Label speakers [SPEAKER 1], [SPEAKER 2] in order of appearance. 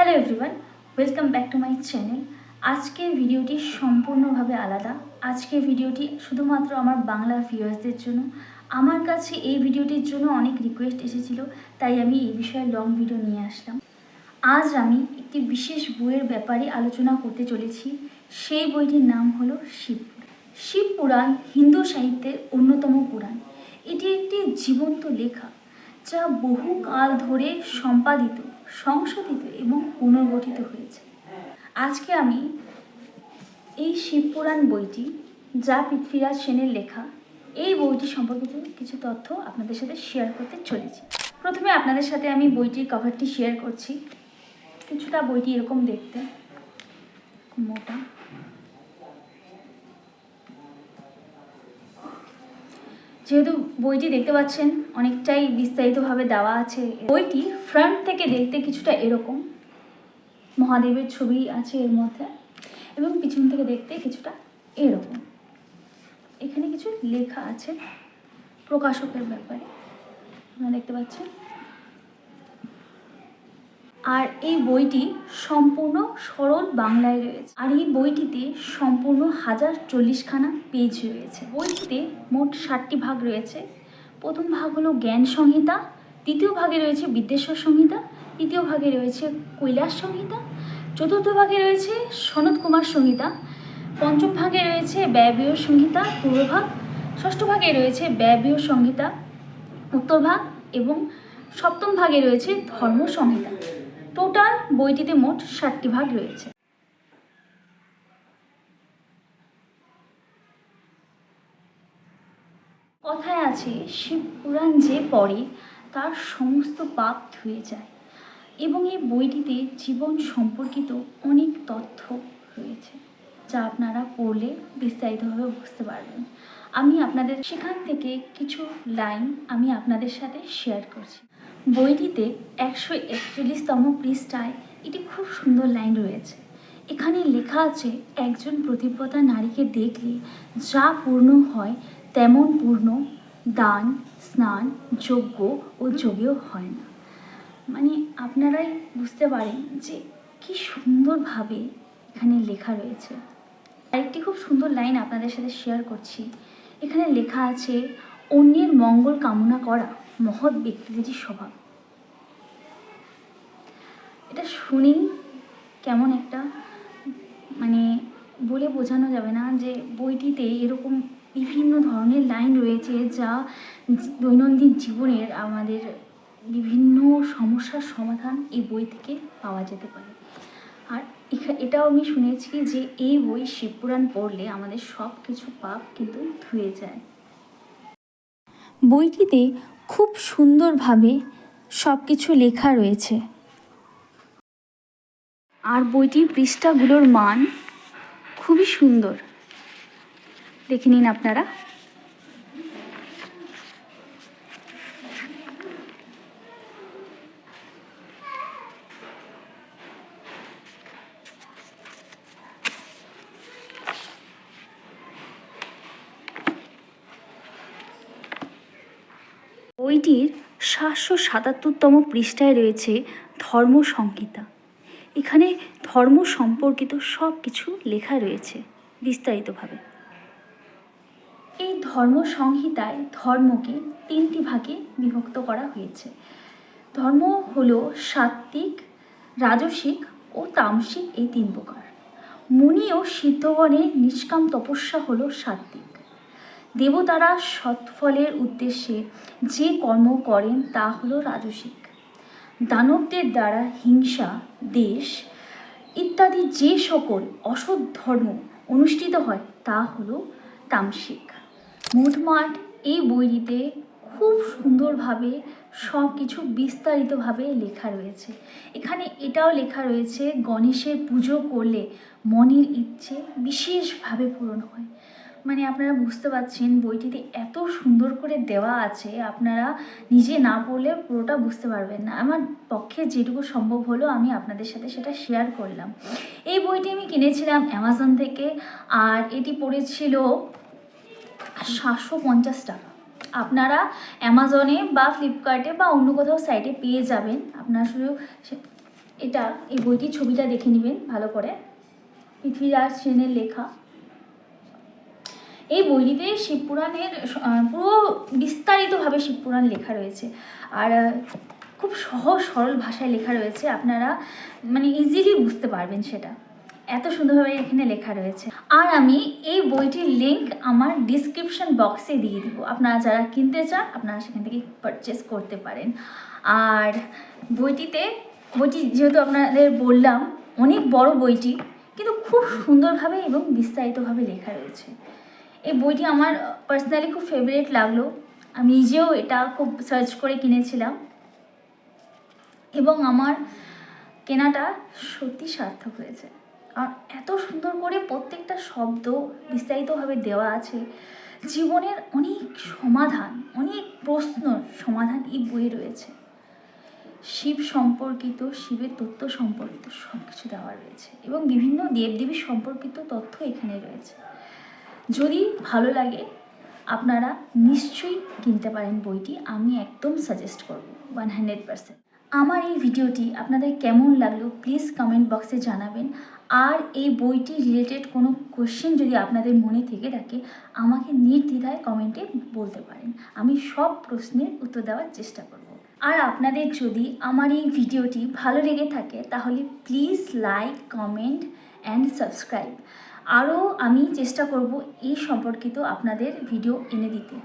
[SPEAKER 1] Hello everyone welcome back to my channel আজকের ভিডিওটি সম্পূর্ণভাবে আলাদা। আজকের ভিডিওটি শুধুমাত্র আমার বাংলা ভিউয়ার্সদের জন্য। আমার কাছে এই ভিডিওটির জন্য অনেক রিকোয়েস্ট এসেছিল, তাই আমি এই বিষয়ে লং ভিডিও নিয়ে আসলাম। আজ আমি একটি বিশেষ বইয়ের ব্যাপারে আলোচনা করতে চলেছি। সেই বইটির নাম হলো শিব পুরাণ হিন্দু সাহিত্যের অন্যতম পুরাণ। এটি একটি জীবন্ত লেখা, যা বহু কাল ধরে সম্পাদিত। সংশোধিত এবং পুনর্গঠিত হয়েছে। আজকে আমি এই শিবপুরাণ বইটি যা পৃথ্বীরাজ সেনের লেখা, এই বইটি সম্পর্কিত কিছু তথ্য আপনাদের সাথে শেয়ার করতে চলেছি। প্রথমে আপনাদের সাথে আমি বইটির কভারটি শেয়ার করছি। কিছুটা বইটি এরকম দেখতে, মোটা। যেহেতু বইটি দেখতে পাচ্ছেন, অনেকটাই বিস্তারিতভাবে দেওয়া আছে। বইটি ফ্রন্ট থেকে দেখতে কিছুটা এরকম। মহাদেবের ছবি আছে এর মধ্যে এবং পিছন থেকে দেখতে কিছুটা এরকম। এখানে কিছু লেখা আছে প্রকাশকের ব্যাপারে। আপনারা দেখতে পাচ্ছেন। আর এই বইটি সম্পূর্ণ সরল বাংলায় রয়েছে। আর এই বইটিতে সম্পূর্ণ হাজার চল্লিশখানা পেজ রয়েছে। বইটিতে মোট ষাটটি ভাগ রয়েছে। প্রথম ভাগ হলো জ্ঞান সংহিতা, দ্বিতীয় ভাগে রয়েছে বিদ্যেশ্বর সংহিতা, তৃতীয় ভাগে রয়েছে কৈলাস সংহিতা, চতুর্থ ভাগে রয়েছে সনৎ কুমার সংহিতা, পঞ্চম ভাগে রয়েছে ব্যয়বীয় সংহিতা পূর্বভাগ ষষ্ঠ ভাগে রয়েছে ব্যয়বীয় সংহিতা, উত্তর ভাগ এবং সপ্তম ভাগে রয়েছে ধর্ম সংহিতা। টোটাল বইটিতে মোট ষাটটি ভাগ রয়েছে। কথায় আছে, শিব পুরাণ যে পড়ে, তার সমস্ত পাপ ধুয়ে যায়। এবং এই বইটিতে জীবন সম্পর্কিত অনেক তথ্য রয়েছে, যা আপনারা পড়লে বিস্তারিতভাবে বুঝতে পারবেন। আমি আপনাদের সেখান থেকে কিছু লাইন আমি আপনাদের সাথে শেয়ার করছি। বইটিতে একশো একচল্লিশতম পৃষ্ঠায় একটি খুব সুন্দর লাইন রয়েছে। এখানে লেখা আছে, একজন প্রতিব্রতা নারীকে দেখলে যা পূর্ণ হয় তেমন পূর্ণ, দান, স্নান, যজ্ঞ ও যোগেও হয় না। মানে আপনারাই বুঝতে পারেন যে কি সুন্দরভাবে এখানে লেখা রয়েছে। আরেকটি খুব সুন্দর লাইন আপনাদের সাথে শেয়ার করছি। এখানে লেখা আছে, অন্যের মঙ্গল কামনা করা মহৎ ব্যক্তিদেরই স্বভাব। এটা শুনেই কেমন একটা মানে বলে বোঝানো যাবে না যে বইটিতে এরকম বিভিন্ন ধরনের লাইন রয়েছে যা দৈনন্দিন জীবনের আমাদের বিভিন্ন সমস্যার সমাধান এই বই থেকে পাওয়া যেতে পারে। আর এটাও আমি শুনেছি যে এই বই শিবপুরাণ পড়লে আমাদের সব কিছু পাপ কিন্তু ধুয়ে যায়। বইটিতে খুব সুন্দরভাবে সব কিছু লেখা রয়েছে। আর বইটির পৃষ্ঠাগুলোর মান খুবই সুন্দর। দেখে নিন আপনারা। বইটির সাতশো সাতাত্তরতম পৃষ্ঠায় রয়েছে ধর্ম সংহিতা এখানে ধর্ম সম্পর্কিত সব কিছু লেখা রয়েছে বিস্তারিতভাবে। এই ধর্ম সংহিতায় ধর্মকে তিনটি ভাগে বিভক্ত করা হয়েছে। ধর্ম হলো সাত্ত্বিক, রাজসিক ও তামসিক এই তিন প্রকার। মুনি ও সিদ্ধগণের নিষ্কাম তপস্যা হলো সাত্ত্বিক। দেবতারা সৎফলের উদ্দেশ্যে যে কর্ম করেন তা হলো রাজসিক। দানবদের দ্বারা হিংসা, দেশ ইত্যাদি যে সকল অসৎ ধর্ম অনুষ্ঠিত হয় তা হলো তামসিক। মোটমাট এই বইটিতে খুব সুন্দরভাবে সব কিছু বিস্তারিতভাবে লেখা রয়েছে। এখানে এটাও লেখা রয়েছে, গণেশের পুজো করলে মনের ইচ্ছে বিশেষভাবে পূরণ হয়। মানে আপনারা বুঝতে পারছেন, বইটিতে এত সুন্দর করে দেওয়া আছে, আপনারা নিজে না পড়লে পুরোটা বুঝতে পারবেন না। আমার পক্ষে যেটুকু সম্ভব হলো, আমি আপনাদের সাথে সেটা শেয়ার করলাম। এই বইটি আমি কিনেছিলাম অ্যামাজন থেকে, আর এটি পড়েছিল সাতশো পঞ্চাশ টাকা। আপনারা অ্যামাজনে বা ফ্লিপকার্টে বা অন্য কোথাও সাইটে পেয়ে যাবেন। আপনারা শুধু এটা, এই বইটির ছবিটা দেখে নেবেন ভালো করে। পৃথ্বীরাজ সেনের লেখা। এই বইটিতে শিবপুরাণের পুরো বিস্তারিতভাবে শিবপুরাণ লেখা রয়েছে। আর খুব সহজ, সরল ভাষায় লেখা রয়েছে। আপনারা মানে ইজিলি বুঝতে পারবেন সেটা। এত সুন্দরভাবে এখানে লেখা রয়েছে। আর আমি এই বইটির লিঙ্ক আমার ডিসক্রিপশন বক্সে দিয়ে দিব। আপনারা যারা কিনতে চান, আপনারা সেখান থেকে পারচেস করতে পারেন। আর বইটিতে, বইটি যেহেতু আপনাদের বললাম, অনেক বড় বইটি, কিন্তু খুব সুন্দরভাবে এবং বিস্তারিতভাবে লেখা রয়েছে। এই বইটি আমার পার্সোনালি খুব ফেভারিট লাগল। আমি নিজেও এটা খুব সার্চ করে কিনেছিলাম। এবং আমার কেনাটা সত্যি সার্থক হয়েছে। আর এত সুন্দর করে প্রত্যেকটা শব্দ বিস্তারিতভাবে দেওয়া আছে। জীবনের অনেক সমাধান, অনেক প্রশ্ন সমাধান এই বইয়ে রয়েছে। শিব সম্পর্কিত, শিবের তত্ত্ব সম্পর্কিত সব কিছু দেওয়া রয়েছে। এবং বিভিন্ন দেবদেবী সম্পর্কিত তথ্য এখানে রয়েছে। যদি ভালো লাগে, আপনারা নিশ্চয়ই কিনতে পারেন বইটি। আমি একদম সাজেস্ট করব ওয়ান হান্ড্রেড পারসেন্ট আমার এই ভিডিওটি আপনাদের কেমন লাগল প্লিজ কমেন্ট বক্সে জানাবেন। আর এই বইটি রিলেটেড কোনো কোশ্চেন যদি আপনাদের মনে থেকে থাকে, আমাকে নির্দ্বিধায় কমেন্টে বলতে পারেন। আমি সব প্রশ্নের উত্তর দেওয়ার চেষ্টা করব। আর আপনাদের যদি আমার এই ভিডিওটি ভালো লেগে থাকে, তাহলে please like comment and subscribe আরও আমি চেষ্টা করব এই সম্পর্কিত আপনাদের ভিডিও এনে দিতে।